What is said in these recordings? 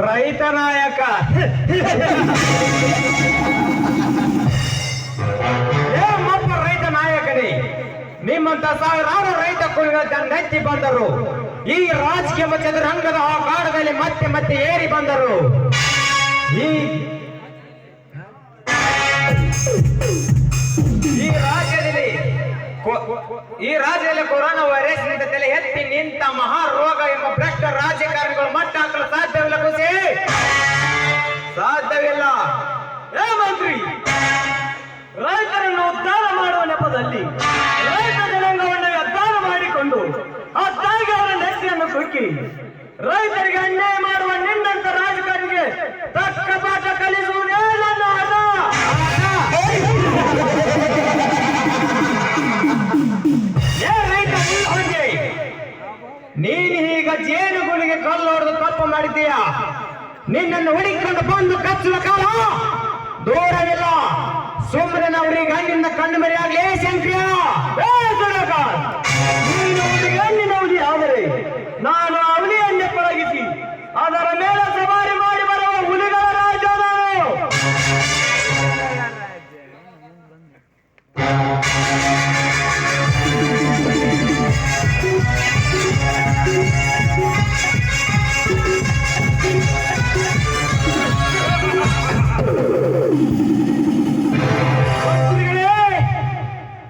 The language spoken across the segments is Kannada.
ರೈತ ನಾಯಕ ನಿಮ್ಮಂತ ಸಾವಿರಾರು ರೈತ ಕುಳಿಗಳ ನೆತ್ತಿ ಬಂದರು. ಈ ರಾಜಕೀಯ ಚದುರಂಗದ ಆ ಕಾಡದಲ್ಲಿ ಮತ್ತೆ ಮತ್ತೆ ಏರಿ ಬಂದರು. ಈ ಈ ರಾಜ್ಯದಲ್ಲಿ ಈ ರಾಜ್ಯದಲ್ಲಿ ಕೊರೋನಾ ವೈರಸ್ ತಲೆ ಎತ್ತಿ ನಿಂತ ಮಹಾರೋಗ ಎಂಬ ಭ್ರಷ್ಟ ರಾಜಕಾರಣಿಗಳು ಮಟ್ಟ ಹಾಕಲು ಸಾಧ್ಯವಿಲ್ಲ ಖುಷಿ. ಸಾಧ್ಯವಿಲ್ಲ. ಮಂತ್ರಿ, ರೈತರನ್ನು ಉದ್ಧಾರ ಮಾಡುವ ನೆಪದಲ್ಲಿ ರೈತ ಕುಕ್ಕಿ ರೈತರಿಗೆ ಅನ್ಯಾಯ ಮಾಡುವ ನಿನ್ನಂತ ರಾಜಕಾರಣಿಗೆ ತಕ್ಕ ಪಾಠ ಕಲಿಸುವುದೇ ನನ್ನ ರೈತ, ನೀನು ಈಗ ಜೇನುಗುಳಿಗೆ ಕಲ್ಲು ಹೊಡೆದು ತಪ್ಪು ಮಾಡಿದ್ದೀಯ. ನಿನ್ನನ್ನು ಹುಡುಕಿಕೊಂಡು ಬಂದು ಕಚ್ಚುವ ಕಾಲ ದೂರವಿಲ್ಲ. ಸುಮ್ಮನೆ ನಾವು ಗಣ್ಣಿಂದ ಕಣ್ಣು ಮರೆಯಾಗಲಿ ಶಂಕ್ರಿಯ. ನೀನು ಹುಲಿಗೆ ಹಣ್ಣಿನ ಹುಲಿ ಆದರೆ ನಾನು ಅವಲಿಯನ್ನೇ ಪಳಗಿಸಿ ಅದರ ಮೇಲೆ ಸವಾರಿ ಮಾಡಿ ಬರುವ ಹುಲಿಗಳ ರಾಜ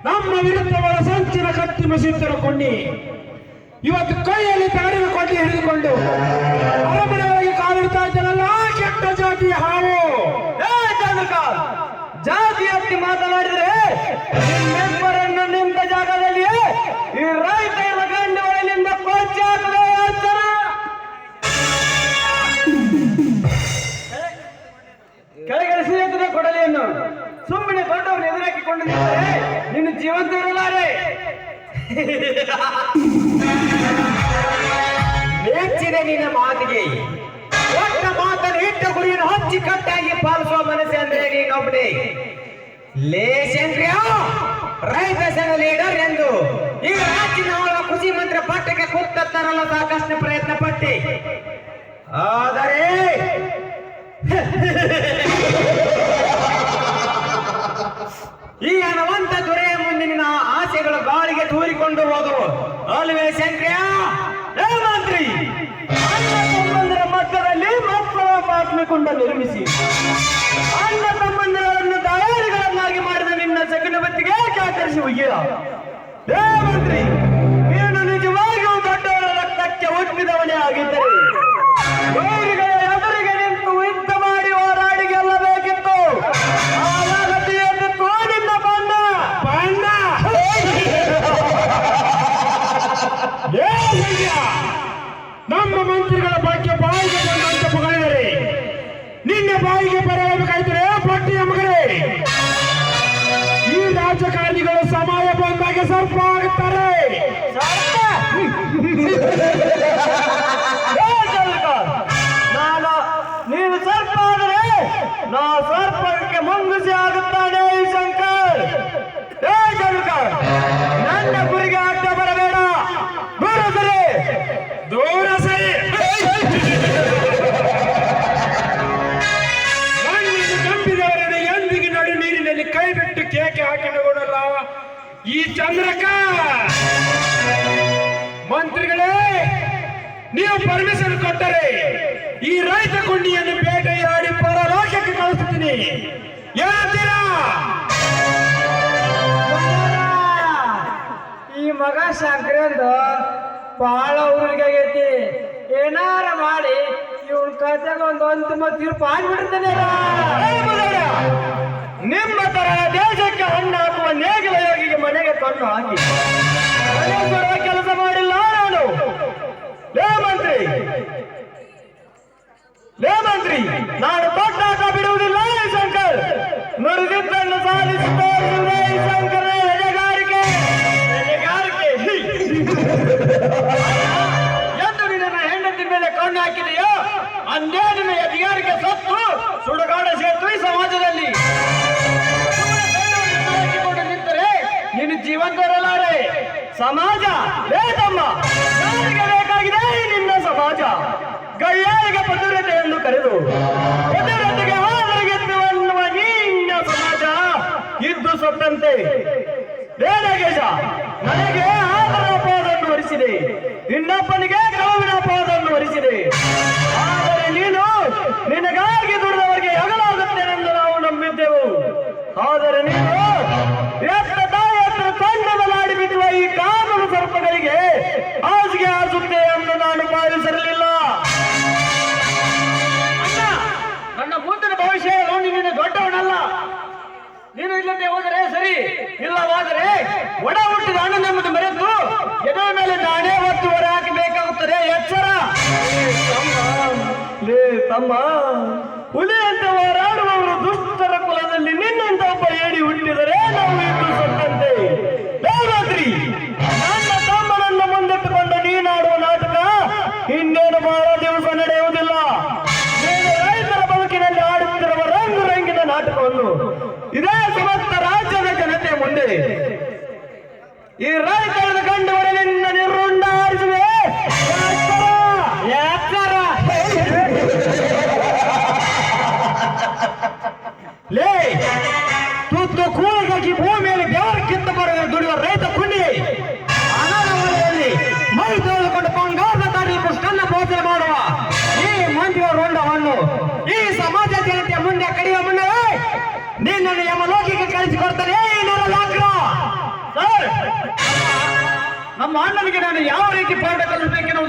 ನಮ್ಮ ವಿರುದ್ಧವಾದ ಸಂಚಿನ ಕತ್ತಿ ಮಸೀತರ ಕೊಂಡಿ ಇವತ್ತು ಕೈಯಲ್ಲಿ ತಗಡಿನ ಕೊಂಡಿ ಹಿಡಿದುಕೊಂಡು ಅರಮನೆ ಕಾಲಿಡ್ತಾ ಇದ್ದಾನಲ್ಲ, ಕೆಟ್ಟ ಜಾತಿ ಹಾವು ಜಾತಿ ಹತ್ತಿ ಮಾತನಾಡಿದ್ರೆ ನಿಮ್ಮೆಬ್ಬರನ್ನು ನಿಂತ ಜಾಗದಲ್ಲಿ ಈ ಕೊಚ್ಚಿ ಹಾಕುವ ಯೋಚನೆ. ಮೆಚ್ಚಿದೆ ನಿನ್ನ ಮಾತಿಗೆ. ಒಟ್ಟ ಮಾತನ್ನು ಇಟ್ಟ ಗುರಿಯನ್ನು ಹಚ್ಚಿ ಕಟ್ಟಾಗಿ ಪಾಲಿಸುವ ಮನಸ್ಸು ಅಂದ್ರೆ ನೀನೊಬ್ಬನೇ. ಲೇ ಶಂಕ್ರಿಯ ರೈತ ಸಂಘ ಲೀಡರ್ ಎಂದು. ಈ ರಾಜ್ಯದ ಕೃಷಿ ಮಂತ್ರಿ ಪಟ್ಟಕ್ಕೆ ಕೂತತ್ತಾರಲ್ಲ ಸಾಕಷ್ಟು ಪ್ರಯತ್ನ ಪಟ್ಟಿ. ಆದರೆ ಈ ಹಣವಂತ ದೊರೆಯ ಮುಂದೆ ನಿನ್ನ ಆಸೆಗಳು ಗಾಳಿಗೆ ತೂರಿಕೊಂಡು ಹೋದವು ಅಲ್ವೇ ಶಂಕ್ರಿಯ ಮಂತ್ರಿ ತಮ್ಮಂದಿರ ಮಧ್ಯದಲ್ಲಿ ಮಕ್ಕಳ ಕುಂಡ ನಿರ್ಮಿಸಿ. ಅಣ್ಣ ತಮ್ಮಂದಿರನ್ನು ದಯಾರಿಗಳನ್ನಾಗಿ ಮಾಡಿದ ನಿನ್ನ ಚಕ್ರವರ್ತಿಗೆ ಕಾಕರಿಸಿ ಒಯ್ಯ ಮಂತ್ರಿ ನೀನು ನಿಜವಾಗಿಯೂ ದೊಡ್ಡವರ ರಕ್ತಕ್ಕೆ ಹುಟ್ಟಿದವನೇ ಆಗಿದ್ದರೆ. ನಮ್ಮ ಮಂತ್ರಿಗಳ ಬಗ್ಗೆ ಬಾಯಿಗೆ ಬಂದಂತ ಮಗಳಿದರೆ ನಿನ್ನ ಬಾಯಿಗೆ ಬರಬೇಕಾಯ್ತರೆ ಪಟ್ಟಿಯ ಮಗರೇ ಈ ರಾಜಕಾರಣಿಗಳು ಸಮಯ ಬಂದಾಗ ಸರ್ಪ ಆಗುತ್ತಾರೆ ನಾನು, ನೀನು ಸರ್ಪ ಆದರೆ, ನಾ ಸರ್ಪಕ್ಕೆ ಮಂಗುಸಿ ಆಗುತ್ತಾನೆ. ಹಾಕಿಕೊಳ್ಳಲ್ಲ ಈ ಚಂದ್ರಕ! ಮಂತ್ರಿಗಳೇ ನೀವು ಪರ್ಮಿಷನ್ ಕೊಟ್ಟರೆ ಈ ರೈತ ಕುಂಡಿಯನ್ನು ಬೇಟೆಯಾಡಿ ಪರಲೋಕಕ್ಕೆ ಕಳಿಸ್ತೀನಿ. ಹೇಳ್ತೀರಾ? ಈ ಮಗ ಶಂಕರಂದು ಬಹಳ ಊರಿಗೆ ಆಗೈತಿ. ಏನಾರ ಮಾಡಿ ಇವನ್ ಕತೆಗೆ ಒಂದು ತೀರ್ಪು ಆಗ್ಬಿಡ್ತಾನೆ ನಿಮ್ಮ ತರ ದೇಶಕ್ಕೆ ಹಣ್ಣು ಹಾಕುವ ನೇಗಿಲ ಯೋಗಿಗೆ ಮನೆಗೆ ಕಣ್ಣು ಹಾಕಿ. ಕೆಲಸ ಮಾಡಿಲ್ಲ ನಾನು. ಲೇ ಮಂತ್ರಿ. ಲೇ ಮಂತ್ರಿ, ನಾನು ತೊಟ್ಟಾಟ ಬಿಡುವುದಿಲ್ಲ ಶಂಕರ್. ನುಡಿದಿದ್ದನ್ನು ಸಾಧಿಸುತ್ತೇನೆ ಈ ಶಂಕರ ಎದೆಗಾರಿಕೆ ಎದೆಗಾರಿಕೆ ಎಂದು ನಿನ್ನ ಹೆಂಡತಿ ಮೇಲೆ ಕಣ್ಣು ಹಾಕಿದೆಯೋ, ಅಂದೇ ನಿನ್ನ ಎದೆಗಾರಿಕೆ ಸತ್ತು ಸುಡುಗಾಡ ಸೇತು ಈ ಸಮಾಜ ಬೇಕಮ್ಮ. ಯಾರಿಗೆ ಬೇಕಾಗಿದೆ ನಿನ್ನ ಸಮಾಜ? ಗಳ್ಯಾರಿಗೆ ಭದ್ರತೆ ಎಂದು ಕರೆದು, ಪದುರತೆಗೆ ಹಾದರಿಗೆತ್ತು ನಿನ್ನ ಸಮಾಜ ಇದ್ದು ಸೊತ್ತಂತೆ. ಗೇಜ ನನಗೆ ಆಧಾರ ಅಪವಾದವನ್ನು ಹೊರಿಸಿದೆ ಇನ್ನೊಬ್ಬನಿಗೆ ನೀನು ಇಲ್ಲದೆ ಹೋದರೆ ಸರಿ, ಇಲ್ಲವಾದರೆ ಒಡ ಹುಟ್ಟಿದ ನಮ್ಮದು ಮರೆತು ಎದೆ ಮೇಲೆ ನಾನೇ ಒತ್ತು ಹಾಕಬೇಕಾಗುತ್ತದೆ ಎಚ್ಚರ. ತಮ್ಮ. ಹುಲಿ ಅಂತ ಹೋರಾಡುವವರು ದುಷ್ಟರ ಈ ಸಮಾಜ ಜನತೆ ಮುಂದೆ ಕಡಿಯುವ ಮುನ್ನವೇ ನಿನ್ನನ್ನು ಕಳಿಸಿ ಕೊಡ್ತಾರೆ. ನಮ್ಮ ಅಣ್ಣನಿಗೆ ನಾನು ಯಾವ ರೀತಿ ಪಾಠ ಕಲಿಸಬೇಕೆನ್ನುವುದು